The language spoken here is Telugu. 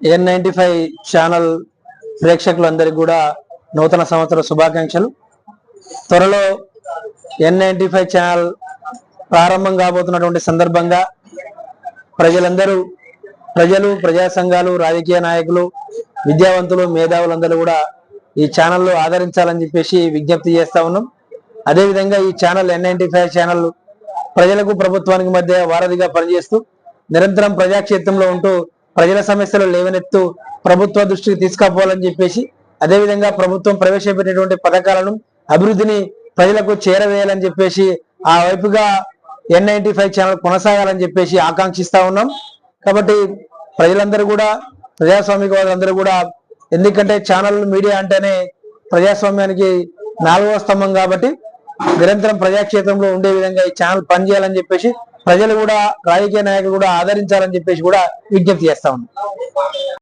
ఎన్ నైన్టీ ఫైవ్ ఛానల్ ప్రేక్షకులందరికీ కూడా నూతన సంవత్సర శుభాకాంక్షలు. త్వరలో ఎన్ నైన్టీ ఫైవ్ ఛానల్ ప్రారంభం కాబోతున్నటువంటి సందర్భంగా ప్రజలందరూ ప్రజలు ప్రజా సంఘాలు రాజకీయ నాయకులు విద్యావంతులు మేధావులందరూ కూడా ఈ ఛానల్లో ఆదరించాలని చెప్పేసి విజ్ఞప్తి చేస్తా ఉన్నాం. అదేవిధంగా ఈ channel N ninety five channel ప్రజలకు ప్రభుత్వానికి మధ్య వారధిగా పనిచేస్తూ నిరంతరం ప్రజాక్షేత్రంలో ఉంటూ ప్రజల సమస్యలు లేవనెత్తు ప్రభుత్వ దృష్టికి తీసుకుపోవాలని చెప్పేసి అదేవిధంగా ప్రభుత్వం ప్రవేశపెట్టినటువంటి పథకాలను అభివృద్ధిని ప్రజలకు చేరవేయాలని చెప్పేసి ఆ వైపుగా ఎన్ నైన్టీ ఫైవ్ ఛానల్ కొనసాగాలని చెప్పేసి ఆకాంక్షిస్తా ఉన్నాం. కాబట్టి ప్రజలందరూ కూడా ప్రజాస్వామిక వాళ్ళందరూ కూడా ఎందుకంటే ఛానల్ మీడియా అంటేనే ప్రజాస్వామ్యానికి నాలుగవ స్తంభం కాబట్టి నిరంతరం ప్రజాక్షేత్రంలో ఉండే విధంగా ఈ ఛానల్ పనిచేయాలని చెప్పేసి ప్రజలు కూడా రాజకీయ నాయకులు కూడా ఆదరించాలని చెప్పేసి కూడా విజ్ఞప్తి చేస్తా ఉన్నాం.